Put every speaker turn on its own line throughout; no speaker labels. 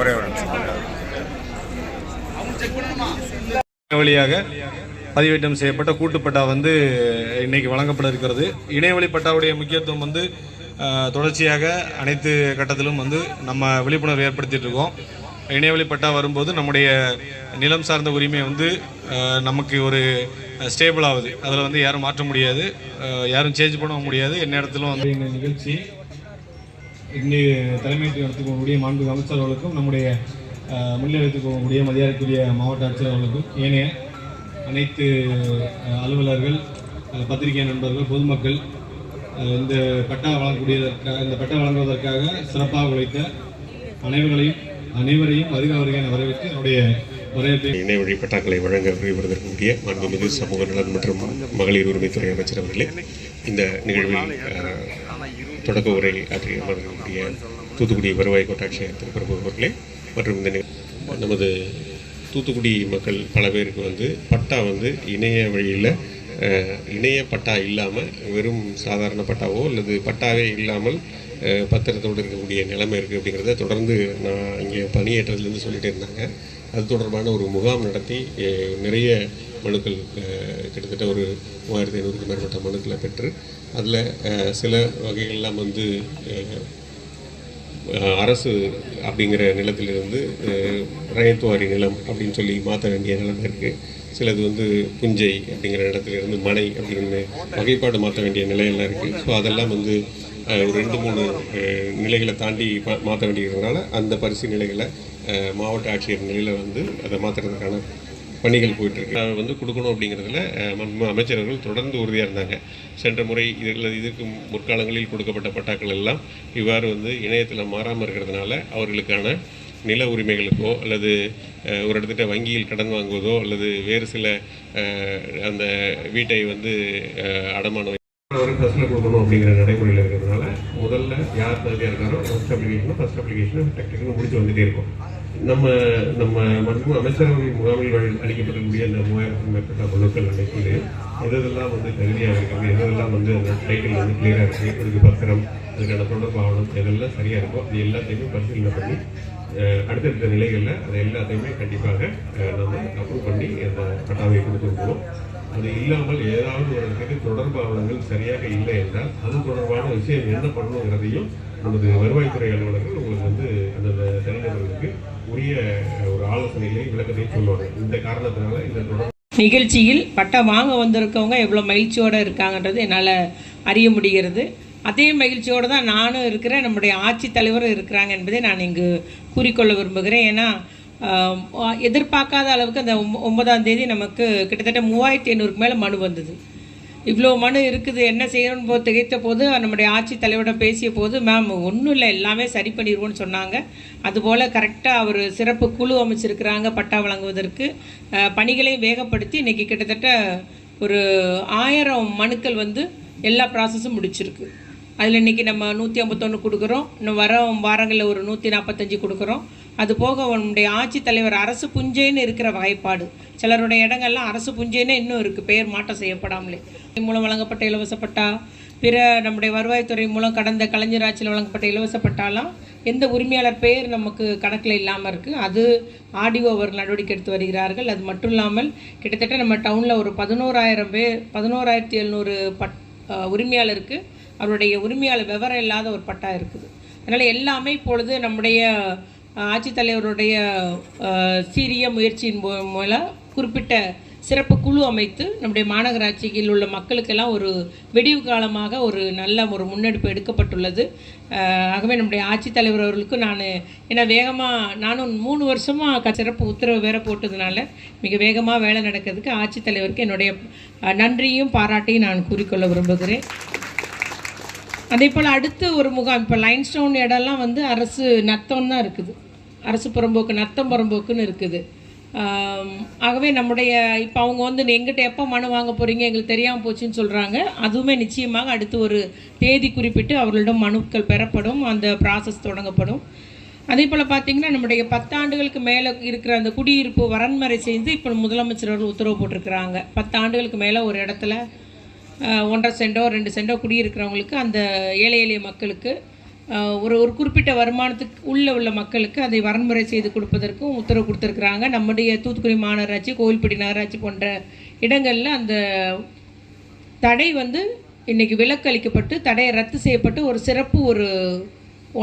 ஒரே ஒரு
வழியாக பதிவேற்றம் செய்யப்பட்ட கூட்டுப்பட்டா வந்து இன்னைக்கு வழங்கப்பட இருக்கிறது. இணையவழி பட்டாவுடைய முக்கியத்துவம் வந்து தொடர்ச்சியாக அனைத்து கட்டத்திலும் வந்து நம்ம விழிப்புணர்வு ஏற்படுத்திட்டு இருக்கோம். இணையவழி பட்டா வரும்போது நம்முடைய நிலம் சார்ந்த உரிமை வந்து நமக்கு ஒரு ஸ்டேபிள் ஆகுது. அதில் வந்து யாரும் மாற்ற முடியாது. யாரும் சேஞ்ச் பண்ண முடியாது. என்ன இடத்துல வந்து எங்கள் நிகழ்ச்சி இன்னி தலைமையேற்று நடத்தக்கூடிய மாண்பு அமைச்சர் அவர்களுக்கும் நம்முடைய அஹ், முன்னிலைத்துக் போகக்கூடிய மதியாதைக்குரிய மாவட்ட ஆட்சியர் அவர்களுக்கும் ஏனைய அனைத்து அலுவலர்கள் பத்திரிகை நண்பர்கள் பொதுமக்கள் இந்த பட்டா வழங்கக்கூடியதற்காக இந்த பட்டா வழங்குவதற்காக சிறப்பாக உழைத்த அனைவர்களையும் அனைவரையும் வருக வருகை வரவேற்று என்னுடைய
இணை வழி பட்டாக்களை வழங்க விரும்புவதற்குரிய மாண்புமிகு சமூக நலன் மற்றும் மகளிர் உரிமைத்துறை அமைச்சர் அவர்களே இந்த நிகழ்வில் தொடக்க உரை ஆற்றிய அமர்ந்திருக்கக்கூடிய தூத்துக்குடி வருவாய் கோட்டாட்சியர் திரு. அவர்களே மற்றும் இந்த நமது தூத்துக்குடி மக்கள் பல பேருக்கு வந்து பட்டா வந்து இணைய வழியில் இணைய பட்டா இல்லாமல் வெறும் சாதாரண பட்டாவோ அல்லது பட்டாவே இல்லாமல் பத்திரத்தோடு இருக்கக்கூடிய நிலைமை இருக்குது அப்படிங்கிறத தொடர்ந்து நான் இங்கே பணியேற்றதுலேருந்து சொல்லிகிட்டு இருந்தாங்க. அது தொடர்பான ஒரு முகாம் நடத்தி நிறைய மனுக்கள் கிட்டத்தட்ட ஒரு மூவாயிரத்தி ஐநூறுக்கு மேற்பட்ட மனுக்களை பெற்று அதில் சில வகைகள்லாம் வந்து அரசு அப்படிங்கிற நிலத்திலிருந்து ரயத்துவாரி நிலம் அப்படின்னு சொல்லி மாற்ற வேண்டிய நிலம் இருக்குது சிலது வந்து புஞ்சை அப்படிங்கிற இடத்துல இருந்து மனை அப்படின்னு வகைப்பாடு மாற்ற வேண்டிய நிலையெல்லாம் இருக்குது ஸோ அதெல்லாம் வந்து ஒரு ரெண்டு மூணு நிலைகளை தாண்டி மா மாற்ற வேண்டியிருக்கிறதுனால அந்த பரிசு நிலைகளை மாவட்ட ஆட்சியர் நிலையில் வந்து அதை மாற்றுறதுக்கான பணிகள் போயிட்டுருக்கு. அதை வந்து கொடுக்கணும் அப்படிங்கிறதுல அமைச்சர்கள் தொடர்ந்து உறுதியாக இருந்தாங்க. சென்ற முறை இதில் இதுக்கு முற்காலங்களில் கொடுக்கப்பட்ட பட்டாக்கள் எல்லாம் இவ்வாறு வந்து இணையத்தில் மாறாமல் இருக்கிறதுனால அவர்களுக்கான நில உரிமைகளுக்கோ அல்லது ஒரு இடத்துல வங்கியில் கடன் வாங்குவதோ அல்லது வேறு சில அந்த வீட்டை வந்து அடமானம் வரைக்கும் ஃபஸ்ட்டில் கொடுக்கணும் அப்படிங்கிற நடைமுறையில் இருக்கிறதுனால முதல்ல யார் தகுதியாக இருக்காரோ ஃபஸ்ட் அப்ளிகேஷனும் ஃபஸ்ட் அப்ளிகேஷனும் டக் டக்குன்னு முடிச்சு வந்துட்டே இருக்கும். நம்ம நம்ம மற்றும் அமைச்சரவை முகாமில் அளிக்கப்படக்கூடிய அந்த மூவாயிரத்துக்கும் மேற்பட்ட மனுக்கள் அனைத்து எதெல்லாம் வந்து தகுதியாக இருக்குது எதெல்லாம் வந்து அந்த டைட்டில் வந்து கிளியராக இருக்குது இதுக்கு பத்திரம் அதுக்கான தொடர்பு ஆவணம் எதெல்லாம் சரியாக இருக்கோ அது எல்லாத்தையுமே பரிசீலனை பண்ணி அடுத்தடுத்த நிலைகளில் அதை எல்லாத்தையுமே கண்டிப்பாக நம்ம அப்ரூவ் பண்ணி அந்த பட்டாவை கொடுத்துருக்கோம் அது இல்லாமல் ஏதாவது ஒரு இடத்துக்கு தொடர்பு ஆவணங்கள் சரியாக இல்லை என்றால் அது தொடர்பான விஷயம் என்ன பண்ணணுங்கிறதையும் நமது வருவாய்த்துறை அலுவலர்கள் உங்களுக்கு வந்து அந்தந்த தனிநபர்களுக்கு உரிய ஒரு ஆலோசனைகளையும் விளக்கத்தையும் சொல்லுவாங்க. இந்த காரணத்தினால இந்த தொடர்பு
நிகழ்ச்சியில் பட்டா வாங்க வந்திருக்கவங்க எவ்வளோ மகிழ்ச்சியோடு இருக்காங்கன்றது என்னால் அறிய முடிகிறது. அதே மகிழ்ச்சியோடு தான் நானும் இருக்கிறேன். நம்முடைய ஆட்சித்தலைவரும் இருக்கிறாங்க என்பதை நான் இங்கு கூறிக்கொள்ள விரும்புகிறேன். ஏன்னா எதிர்பார்க்காத அளவுக்கு அந்த ஒன்பதாம் தேதி நமக்கு கிட்டத்தட்ட மூவாயிரத்தி ஐநூறுக்கு மேலே மனு வந்தது. இவ்வளோ மனு இருக்குது என்ன செய்யணும்னு போ திகைத்த போது நம்முடைய ஆட்சித்தலைவரிடம் பேசிய போது மேம் ஒன்றும் இல்லை எல்லாமே சரி பண்ணிடுவோம்னு சொன்னாங்க. அதுபோல் கரெக்டாக அவர் சிறப்பு குழு அமைச்சிருக்கிறாங்க பட்டா வழங்குவதற்கு. பணிகளையும் பணிகளை வேகப்படுத்தி இன்றைக்கி கிட்டத்தட்ட ஒரு ஆயிரம் மனுக்கள் வந்து எல்லா ப்ராசஸும் முடிச்சிருக்கு. அதில் இன்றைக்கி நம்ம நூற்றி ஐம்பத்தொன்று கொடுக்குறோம். இன்னும் வர வாரங்களில் ஒரு நூற்றி நாற்பத்தஞ்சு கொடுக்குறோம். அது போக நம்முடைய ஆட்சித்தலைவர் அரசு புஞ்சைன்னு இருக்கிற வகைப்பாடு சிலருடைய இடங்கள்லாம் அரசு புஞ்சைன்னு இன்னும் இருக்குது பெயர் மாற்றம் செய்யப்படாமலே. மூலம் வழங்கப்பட்ட இலவசப்பட்டா? பிற நம்முடைய வருவாய்த்துறை மூலம் கடந்த கலைஞர் ஆட்சியில் வழங்கப்பட்ட இலவசப்பட்டாலாம் எந்த உரிமையாளர் பெயர் நமக்கு கணக்கில் இல்லாமல் இருக்குது அது ஆடிஓ அவர்கள் நடவடிக்கை எடுத்து வருகிறார்கள். அது மட்டும் இல்லாமல் கிட்டத்தட்ட நம்ம டவுனில் ஒரு பதினோராயிரம் பேர் பதினோராயிரத்தி எழுநூறு பட் உரிமையாளருக்கு அவருடைய உரிமையாளர் விவரம் இல்லாத ஒரு பட்டா இருக்குது. அதனால் எல்லாமே இப்பொழுது நம்முடைய ஆட்சித்தலைவருடைய சீரிய முயற்சியின் மூலம் குறிப்பிட்ட சிறப்பு குழு அமைத்து நம்முடைய மாநகராட்சியில் உள்ள மக்களுக்கெல்லாம் ஒரு வெடிவு காலமாக ஒரு நல்ல ஒரு முன்னெடுப்பு எடுக்கப்பட்டுள்ளது. ஆகவே நம்முடைய ஆட்சித்தலைவர் அவர்களுக்கு நான் ஏன்னா வேகமாக நானும் மூணு வருஷமாக சிறப்பு உத்தரவு வேற போட்டதுனால மிக வேகமாக வேலை நடக்கிறதுக்கு ஆட்சித்தலைவருக்கு என்னுடைய நன்றியும் பாராட்டையும் நான் கூறிக்கொள்ள விரும்புகிறேன். அதே போல் அடுத்து ஒரு முகாம் இப்போ லைன் ஸ்டோன் இடம்லாம் வந்து அரசு நத்தம் தான் இருக்குது. அரசு புறம்போக்கு நத்தம் புறம்போக்குன்னு இருக்குது. ஆகவே நம்முடைய இப்போ அவங்க வந்து எங்கிட்ட எப்போ மனு வாங்க போகிறீங்க எங்களுக்கு தெரியாமல் போச்சுன்னு சொல்கிறாங்க அதுவுமே நிச்சயமாக அடுத்து ஒரு தேதி குறிப்பிட்டு அவர்களிடம் மனுக்கள் பெறப்படும் அந்த ப்ராசஸ் தொடங்கப்படும். அதே போல் பார்த்தீங்கன்னா நம்முடைய பத்தாண்டுகளுக்கு மேலே இருக்கிற அந்த குடியிருப்பு வரன்முறை செய்து இப்போ முதலமைச்சர் அவர்கள் உத்தரவு போட்டிருக்கிறாங்க. பத்தாண்டுகளுக்கு மேலே ஒரு இடத்துல ஒன்றரை சென்டோ ரெண்டு சென்டோ குடியிருக்கிறவங்களுக்கு அந்த ஏழை எளிய மக்களுக்கு ஒரு ஒரு குறிப்பிட்ட வருமானத்துக்கு உள்ளே உள்ள மக்களுக்கு அதை வரன்முறை செய்து கொடுப்பதற்கும் உத்தரவு கொடுத்துருக்குறாங்க. நம்முடைய தூத்துக்குடி மாநகராட்சி கோவில்பட்டி நகராட்சி போன்ற இடங்களில் அந்த தடை வந்து இன்னைக்கு விலக்கு அளிக்கப்பட்டு தடையை ரத்து செய்யப்பட்டு ஒரு சிறப்பு ஒரு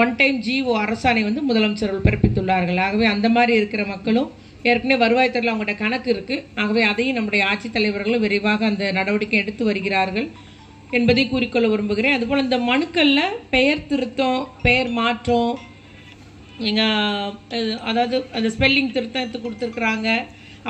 ஒன் டைம் ஜிஓ அரசாணை வந்து முதலமைச்சர் பிறப்பித்துள்ளார்கள். ஆகவே அந்த மாதிரி இருக்கிற மக்களும் ஏற்கனவே வருவாய்த்துறையில் அவங்கள்ட்ட கணக்கு இருக்குது ஆகவே அதையும் நம்முடைய ஆட்சித்தலைவர்களும் விரைவாக அந்த நடவடிக்கை எடுத்து வருகிறார்கள் என்பதை கூறிக்கொள்ள விரும்புகிறேன். அதுபோல் இந்த மனுக்களில் பெயர் திருத்தம் பெயர் மாற்றம் எங்கள் அதாவது அந்த ஸ்பெல்லிங் திருத்தத்து கொடுத்துருக்குறாங்க.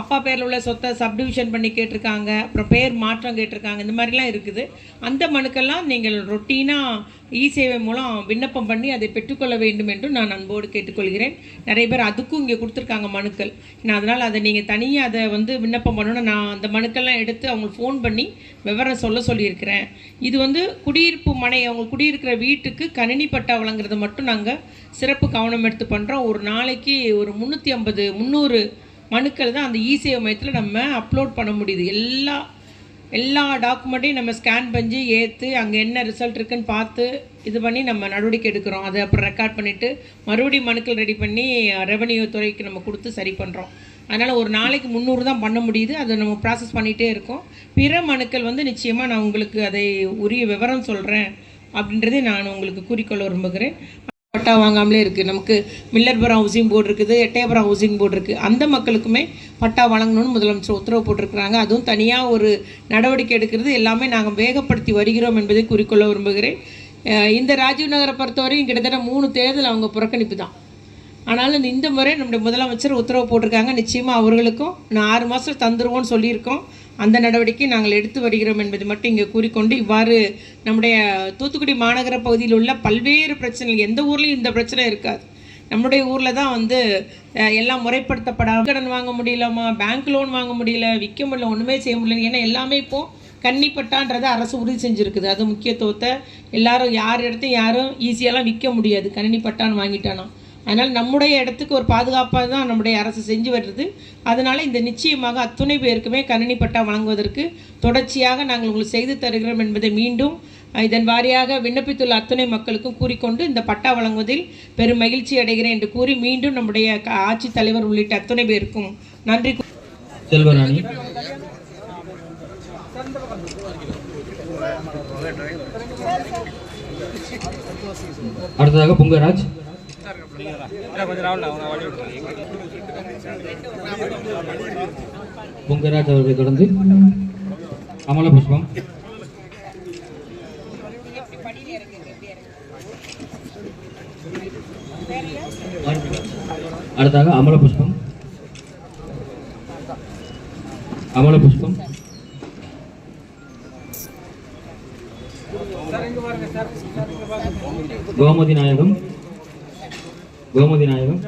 அப்பா பேரில் உள்ள சொத்தை சப்டிவிஷன் பண்ணி கேட்டிருக்காங்க. அப்புறம் பேர் மாற்றம் கேட்டிருக்காங்க. இந்த மாதிரிலாம் இருக்குது. அந்த மனுக்கெல்லாம் நீங்கள் ரொட்டீனாக இ சேவை மூலம் விண்ணப்பம் பண்ணி அதை பெற்றுக்கொள்ள வேண்டும் என்று நான் அன்போடு கேட்டுக்கொள்கிறேன். நிறைய பேர் அதுக்கும் இங்கே கொடுத்துருக்காங்க மனுக்கள். நான் அதனால் அதை நீங்கள் தனியாக அதை வந்து விண்ணப்பம் பண்ணணும் நான் அந்த மனுக்கள்லாம் எடுத்து அவங்களுக்கு ஃபோன் பண்ணி விவரம் சொல்ல சொல்லியிருக்கிறேன். இது வந்து குடியிருப்பு மனை அவங்க குடியிருக்கிற வீட்டுக்கு கணினி பட்டா வழங்குறது மட்டும் நாங்கள் சிறப்பு கவனம் எடுத்து பண்ணுறோம் ஒரு நாளைக்கு ஒரு முந்நூற்றி ஐம்பது முந்நூறு மனுக்கள் தான் அந்த இசேவை மையத்தில் நம்ம அப்லோட் பண்ண முடியுது. எல்லா எல்லா டாக்குமெண்ட்டையும் நம்ம ஸ்கேன் பண்ணி ஏற்று அங்கே என்ன ரிசல்ட் இருக்குன்னு பார்த்து இது பண்ணி நம்ம நடவடிக்கை எடுக்கிறோம். அதை அப்புறம் ரெக்கார்ட் பண்ணிவிட்டு மறுபடியும் மனுக்கள் ரெடி பண்ணி ரெவன்யூ துறைக்கு நம்ம கொடுத்து சரி பண்ணுறோம் அதனால் ஒரு நாளைக்கு முந்நூறு தான் பண்ண முடியுது. அதை நம்ம ப்ராசஸ் பண்ணிகிட்டே இருக்கோம். பிற மனுக்கள் வந்து நிச்சயமாக நான் உங்களுக்கு அதை உரிய விவரம் சொல்கிறேன் அப்படின்றதே நான் உங்களுக்கு கூறிக்கொள்ள விரும்புகிறேன். பட்டா வாங்காமலே இருக்குது நமக்கு மில்லர்புரம் ஹவுசிங் போர்டு இருக்குது எட்டயபுரம் ஹவுசிங் போர்டு இருக்குது அந்த மக்களுக்குமே பட்டா வழங்கணும்னு முதலமைச்சர் உத்தரவு போட்டிருக்கிறாங்க. அதுவும் தனியாக ஒரு நடவடிக்கை எடுக்கிறது எல்லாமே நாங்கள் வேகப்படுத்தி வருகிறோம் என்பதை குறிக்கொள்ள விரும்புகிறேன். இந்த ராஜீவ் நகரை பொறுத்தவரையும் கிட்டத்தட்ட மூணு தேர்தல் அவங்க புறக்கணிப்பு தான். ஆனாலும் இந்த முறை நம்முடைய முதலமைச்சர் உத்தரவு போட்டிருக்காங்க. நிச்சயமாக அவர்களுக்கும் நான் ஆறு மாதம் தந்துருவோன்னு சொல்லியிருக்கோம். அந்த நடவடிக்கை நாங்கள் எடுத்து வருகிறோம் என்பதை மட்டும் இங்கே கூறிக்கொண்டு இவ்வாறு நம்முடைய தூத்துக்குடி மாநகர பகுதியில் உள்ள பல்வேறு பிரச்சனைகள் எந்த ஊர்லேயும் இந்த பிரச்சனை இருக்காது. நம்முடைய ஊரில் தான் வந்து எல்லாம் முறைப்படுத்தப்படாமல் கடன் வாங்க முடியலமா பேங்க் லோன் வாங்க முடியல விற்க முடியல ஒன்றுமே செய்ய முடியல ஏன்னா எல்லாமே இப்போது கன்னிப்பட்டான்றதை அரசு உறுதி செஞ்சுருக்குது. அது முக்கியத்துவத்தை எல்லாரும் யார் இடத்தையும் யாரும் ஈஸியாலாம் விற்க முடியாது. கணினி பட்டான்னு வாங்கிட்டானா. அதனால் நம்முடைய இடத்துக்கு ஒரு பாதுகாப்பாக தான் நம்முடைய அரசு செஞ்சு வருது. அதனால் இந்த நிச்சயமாக அத்துணை பேருக்குமே கணினி பட்டா வழங்குவதற்கு தொடர்ச்சியாக நாங்கள் உங்களுக்கு செய்து தருகிறோம் என்பதை மீண்டும் இதன் வாரியாக விண்ணப்பித்துள்ள அத்துணை மக்களுக்கும் கூறிக்கொண்டு இந்த பட்டா வழங்குவதில் பெரும் மகிழ்ச்சி அடைகிறேன் என்று கூறி மீண்டும் நம்முடைய ஆட்சித்தலைவர் தலைவர் உள்ளிட்ட அத்துணை பேருக்கும் நன்றி
செல்வராணி. அடுத்ததாக பொங்கராஜ். பொங்கராஜ் அவர்களை தொடர்ந்து அமல புஷ்பம். அடுத்தாக அமல புஷ்பம். அமல புஷ்பம். கோமதி நாயகம். கோமதி நாயகம்